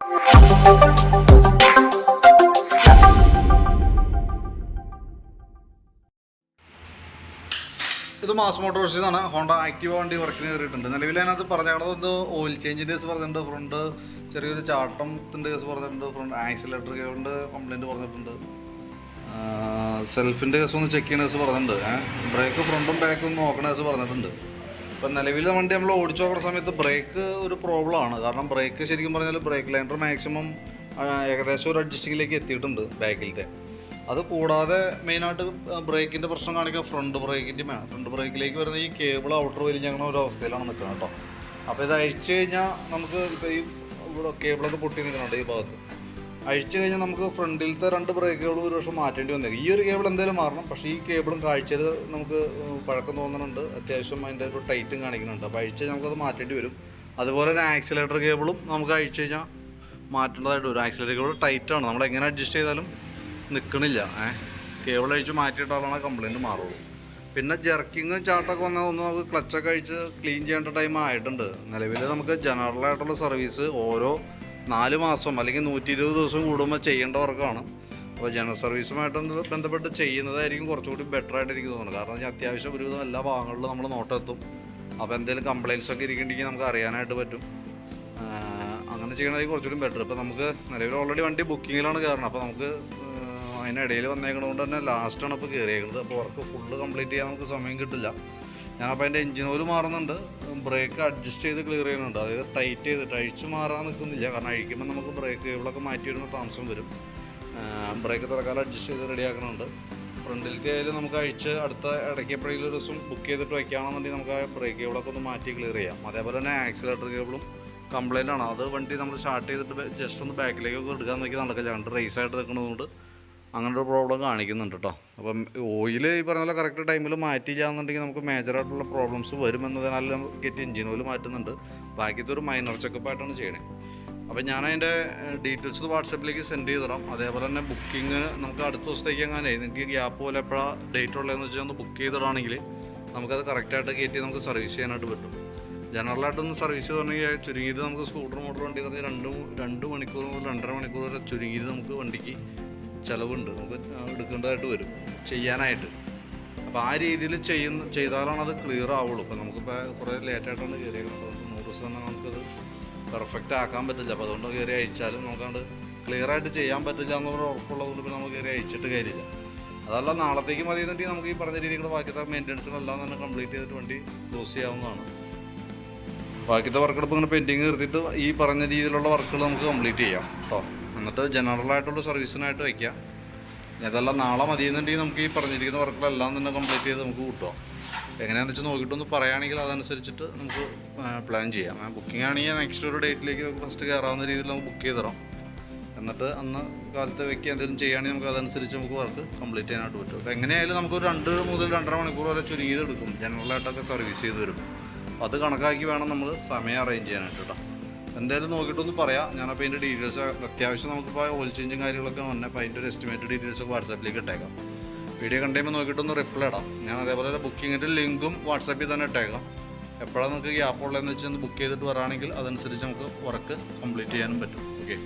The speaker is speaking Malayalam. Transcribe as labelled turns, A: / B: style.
A: ഇത് മാസ് മോട്ടോർസ് നിന്നാണ് ഹോണ്ട ആക്റ്റീവ വണ്ടി വർക്കിന് കയറിയിട്ടുണ്ട്. നിലവിൽ അതിനകത്ത് പറഞ്ഞത് ഓയിൽ ചേഞ്ചിന്റെ കേസ് പറഞ്ഞിട്ടുണ്ട്? ഫ്രണ്ട് ചെറിയൊരു ചാട്ടത്തിന്റെ കേസ് പറഞ്ഞിട്ടുണ്ട്. ഫ്രണ്ട് ആക്സിലേറ്റർ കേബിളിന്റെ കംപ്ലയിന്റ് പറഞ്ഞിട്ടുണ്ട്. സെൽഫിന്റെ കേസ് ഒന്ന് ചെക്ക് ചെയ്യുന്ന കേസ് പറഞ്ഞിട്ടുണ്ട് ബ്രേക്ക് ഫ്രണ്ടും ബാക്കും നോക്കണ കേസ് പറഞ്ഞിട്ടുണ്ട്. ഇപ്പം നിലവിൽ വണ്ടി നമ്മൾ ഓടിച്ചു നോക്കുന്ന സമയത്ത് ബ്രേക്ക് ഒരു പ്രോബ്ലം ആണ്. കാരണം ബ്രേക്ക് ശരിക്കും പറഞ്ഞാൽ ബ്രേക്ക് ലൈൻഡർ മാക്സിമം ഏകദേശം ഒരു അഡ്ജസ്റ്റിങ്ങിലേക്ക് എത്തിയിട്ടുണ്ട് ബാക്കിലത്തെ അത് കൂടാതെ മെയിനായിട്ട് ബ്രേക്കിന്റെ പ്രശ്നം കാണിക്കുക ഫ്രണ്ട് ബ്രേക്കിന്റെ ഫ്രണ്ട് ബ്രേക്കിലേക്ക് വരുന്ന ഈ കേബിൾ ഔട്ടർ വലിഞ്ഞങ്ങനെ ഒരു അവസ്ഥയിലാണ് നിൽക്കുന്നത് കേട്ടോ. അപ്പോൾ ഇത് അഴിച്ചു കഴിഞ്ഞാൽ നമുക്ക് ഇപ്പോൾ ഈ കേബിളൊക്കെ പൊട്ടി നിൽക്കുന്നുണ്ട് ഈ ഭാഗത്ത്. അഴിച്ചു കഴിഞ്ഞാൽ നമുക്ക് ഫ്രണ്ടിലത്തെ രണ്ട് ബ്രേക്കുകളും ഒരു പക്ഷേ മാറ്റേണ്ടി വന്നേക്കും. ഈ ഒരു കേബിൾ എന്തായാലും മാറണം. പക്ഷേ ഈ കേബിളും കാഴ്ചയിൽ നമുക്ക് പഴക്കം തോന്നുന്നുണ്ട്. അത്യാവശ്യം അതിന്റെ ഒരു ടൈറ്റും കാണിക്കുന്നുണ്ട്. അപ്പോൾ അഴിച്ച് കഴിഞ്ഞാൽ നമുക്കത് മാറ്റേണ്ടി വരും. അതുപോലെ തന്നെ ആക്സിലേറ്റർ കേബിളും നമുക്ക് അഴിച്ചു കഴിഞ്ഞാൽ മാറ്റേണ്ടതായിട്ട് വരും. ആക്സിലേറ്റർ കേബിൾ ടൈറ്റാണ് നമ്മൾ എങ്ങനെ അഡ്ജസ്റ്റ് ചെയ്താലും നിൽക്കണില്ല ഏഹ് കേബിൾ അഴിച്ച് മാറ്റിയിട്ടാലാണ് കംപ്ലയിന്റ് മാറുള്ളൂ. പിന്നെ ജെർക്കിങ് ചാട്ടൊക്കെ വന്നാൽ ഒന്ന് നമുക്ക് ക്ലച്ചൊക്കെ അഴിച്ച് ക്ലീൻ ചെയ്യേണ്ട ടൈം ആയിട്ടുണ്ട്. നിലവിൽ നമുക്ക് ജനറലായിട്ടുള്ള സർവീസ് ഓരോ നാല് മാസം അല്ലെങ്കിൽ നൂറ്റി ഇരുപത് ദിവസം കൂടുമ്പോൾ ചെയ്യേണ്ട വർക്കാണ്. അപ്പോൾ ജനറൽ സർവീസുമായിട്ട് ബന്ധപ്പെട്ട് ചെയ്യുന്നതായിരിക്കും കുറച്ചുകൂടി ബെറ്റർ ആയിട്ട് എനിക്ക് തോന്നുന്നത്. കാരണം വെച്ചാൽ അത്യാവശ്യം ഒരുവിധം എല്ലാ ഭാഗങ്ങളിലും നമ്മൾ നോട്ടെത്തും. അപ്പോൾ എന്തെങ്കിലും കംപ്ലയിൻസ് ഒക്കെ ഇരിക്കുന്നുണ്ടെങ്കിൽ നമുക്ക് അറിയാനായിട്ട് പറ്റും. അങ്ങനെ ചെയ്യണമെങ്കിൽ കുറച്ചുകൂടി ബെറ്റർ ഇപ്പോൾ നമുക്ക് നിലവിൽ ഓൾറെഡി വണ്ടി ബുക്കിങ്ങിലാണ് കയറണം അപ്പോൾ നമുക്ക് അതിനിടയിൽ വന്നേക്കണതുകൊണ്ട് തന്നെ ലാസ്റ്റാണ് ഇപ്പോൾ കയറിയേക്കുന്നത് അപ്പോൾ വർക്ക് ഫുള്ള് കംപ്ലീറ്റ് ചെയ്യാൻ നമുക്ക് സമയം കിട്ടില്ല. ഞാനപ്പോൾ അതിന്റെ എഞ്ചിൻ ഓയിൽ മാറുന്നുണ്ട്. ബ്രേക്ക് അഡ്ജസ്റ്റ് ചെയ്ത് ക്ലിയർ ചെയ്യുന്നുണ്ട്. അതായത് ടൈറ്റ് ചെയ്തിട്ട് അഴിച്ചു മാറാൻ നിൽക്കുന്നില്ല കാരണം അഴിക്കുമ്പോൾ നമുക്ക് ബ്രേക്ക് കേബിളൊക്കെ മാറ്റി വരുമ്പോൾ താമസം വരും. ബ്രേക്ക് തൽക്കാലം അഡ്ജസ്റ്റ് ചെയ്ത് റെഡിയാക്കുന്നുണ്ട് ഫ്രണ്ടിലത്തെ ആയാലും നമുക്ക് അഴിച്ച് അടുത്ത ഇടയ്ക്ക് ഒരു ദിവസം ബുക്ക് ചെയ്തിട്ട് വയ്ക്കുകയാണെന്നുണ്ടെങ്കിൽ നമുക്ക് ആ ബ്രേക്ക് കേബിളൊക്കെ ഒന്ന് മാറ്റി ക്ലിയർ ചെയ്യാം. അതേപോലെ തന്നെ ആക്സിലേറ്റർ കേബിളും കംപ്ലൈന്റ് ആണ്. അത് വണ്ടി നമ്മൾ സ്റ്റാർട്ട് ചെയ്തിട്ട് ജസ്റ്റ് ഒന്ന് ബാക്കിലേക്കൊക്കെ എടുക്കാൻ നോക്കി നടക്കില്ല. കണ്ട് റേസ് ആയിട്ട് നിൽക്കുന്നതുകൊണ്ട് അങ്ങനെ ഒരു പ്രോബ്ലം കാണിക്കുന്നുണ്ട് കേട്ടോ അപ്പം ഓയിൽ ഈ പറഞ്ഞ പോലെ കറക്റ്റ് ടൈമിൽ മാറ്റിയില്ല എന്നുണ്ടെങ്കിൽ നമുക്ക് മേജറായിട്ടുള്ള പ്രോബ്ലംസ് വരുമെന്നതിനാൽ നമുക്ക് കയറ്റി എഞ്ചിൻ ഓയിൽ മാറ്റുന്നുണ്ട്. ബാക്കിയത്തെ ഒരു മൈനർ ചെക്കപ്പ് ആയിട്ടാണ് ചെയ്യണേ. അപ്പം ഞാൻ അതിന്റെ ഡീറ്റെയിൽസ് വാട്സപ്പിലേക്ക് സെൻഡ് ചെയ്ത് തരാം. അതേപോലെ തന്നെ ബുക്കിംഗ് നമുക്ക് അടുത്ത ദിവസത്തേക്ക് അങ്ങനെ നിങ്ങൾക്ക് ഗ്യാപ്പ് പോലെ എപ്പോഴാണ് ഡേറ്റ് ഉള്ളതെന്ന് വെച്ചാൽ ഒന്ന് ബുക്ക് ചെയ്തിടാണെങ്കിൽ നമുക്കത് കറക്റ്റായിട്ട് കയറ്റി നമുക്ക് സർവീസ് ചെയ്യാനായിട്ട് പറ്റും. ജനറലായിട്ടൊന്ന് സർവീസ് തുടങ്ങി ചുരുങ്ങിയത് നമുക്ക് സ്കൂട്ടർ മോട്ടോർ വണ്ടി തന്നെ രണ്ട് രണ്ട് മണിക്കൂർ മുതൽ രണ്ടര മണിക്കൂർ വരെ ചുരുങ്ങിയത് നമുക്ക് വണ്ടിക്ക് ചിലവുണ്ട്. നമുക്ക് എടുക്കേണ്ടതായിട്ട് വരും. ചെയ്യാനായിട്ട്. അപ്പോൾ ആ രീതിയിൽ ചെയ്യുന്ന ചെയ്താലാണ് അത് ക്ലിയർ ആവുള്ളൂ. ഇപ്പോൾ നമുക്കിപ്പോൾ കുറേ ലേറ്റായിട്ടാണ് കയറിയേക്കുന്നത് അപ്പോൾ നൂറ് തന്നെ നമുക്കത് പെർഫെക്റ്റ് ആക്കാൻ പറ്റില്ല. അപ്പോൾ അതുകൊണ്ട് കയറി അയച്ചാലും നമുക്കത് ക്ലിയർ ആയിട്ട് ചെയ്യാൻ പറ്റില്ല എന്നുള്ള ഉറപ്പുള്ളതുകൊണ്ട് പിന്നെ നമുക്ക് കയറി അയച്ചിട്ട് കാര്യമില്ല. അതല്ല നാളത്തേക്ക് മതി എന്നുണ്ടെങ്കിൽ നമുക്ക് ഈ പറഞ്ഞ രീതിയിൽ മെയിന്റനൻസും മെയിന്റെനൻസുകളെല്ലാം തന്നെ കംപ്ലീറ്റ് ചെയ്തിട്ട് വണ്ടി ക്ലോസ് ചെയ്യാവുന്നതാണ്. ബാക്കിയത്തെ വർക്കെടുപ്പ് ഇങ്ങനെ പെൻഡിങ് നിർത്തിയിട്ട് ഈ പറഞ്ഞ രീതിയിലുള്ള വർക്കുകൾ നമുക്ക് കംപ്ലീറ്റ് ചെയ്യാം. കേട്ടോ എന്നിട്ട് ജനറൽ ആയിട്ടുള്ള സർവീസിനായിട്ട് വയ്ക്കാം ഇതെല്ലാം നാളെ മതിയെന്നുണ്ടെങ്കിൽ നമുക്ക് ഈ പറഞ്ഞിരിക്കുന്ന വർക്കുകളെല്ലാം തന്നെ കംപ്ലീറ്റ് ചെയ്ത് നമുക്ക് കിട്ടുക എങ്ങനെയാണെന്ന് വെച്ചാൽ നോക്കിയിട്ടൊന്ന് പറയുകയാണെങ്കിൽ അതനുസരിച്ചിട്ട് നമുക്ക് പ്ലാൻ ചെയ്യാം. ബുക്കിംഗ് ആണെങ്കിൽ നെക്സ്റ്റ് ഒരു ഡേറ്റിലേക്ക് നമുക്ക് ഫസ്റ്റ് കയറാവുന്ന രീതിയിൽ നമുക്ക് ബുക്ക് ചെയ്ത് തരാം. എന്നിട്ട് അന്ന് കാലത്ത് വെക്കുക എന്തെങ്കിലും ചെയ്യുകയാണെങ്കിൽ നമുക്ക് അതനുസരിച്ച് നമുക്ക് വർക്ക് കംപ്ലീറ്റ് ചെയ്യാനായിട്ട് പറ്റും. അപ്പോൾ എങ്ങനെയായാലും നമുക്ക് രണ്ട് മുതൽ രണ്ടര മണിക്കൂർ വരെ ചുരുങ്ങിയത് എടുക്കും. ജനറലായിട്ടൊക്കെ സർവീസ് ചെയ്ത് വരും. അപ്പോൾ അത് കണക്കാക്കി വേണം നമ്മൾ സമയം അറേഞ്ച് ചെയ്യാനായിട്ട് കേട്ടോ. എന്തായാലും നോക്കിയിട്ടൊന്ന് പറയാം. ഞാനപ്പോൾ അതിന്റെ ഡീറ്റെയിൽസ് അത്യാവശ്യം നമുക്കിപ്പോൾ ഓയിൽ ചേഞ്ചും കാര്യങ്ങളൊക്കെ വന്നെ അപ്പോൾ അതിന്റെ ഒരു എസ്റ്റിമേറ്റ് ഡീറ്റെയിൽസ് ഒക്കെ വാട്സാപ്പിലേക്ക് ഇട്ടേക്കാം. വീഡിയോ കണ്ടുമ്പോൾ നോക്കിയിട്ടൊന്ന് റിപ്ലൈ ഇടാം. ഞാൻ അതേപോലെ ബുക്കിങ്ങിന്റെ ലിങ്കും വാട്സാപ്പിൽ തന്നെ ഇട്ടേക്കാം. എപ്പോഴാണ് നിങ്ങൾക്ക് ഗ്യാപ്പ് ഉള്ളതെന്ന് വെച്ചാൽ ബുക്ക് ചെയ്തിട്ട് വരാണെങ്കിൽ അതനുസരിച്ച് നമുക്ക് വർക്ക് കംപ്ലീറ്റ് ചെയ്യാനും പറ്റും. ഓക്കെ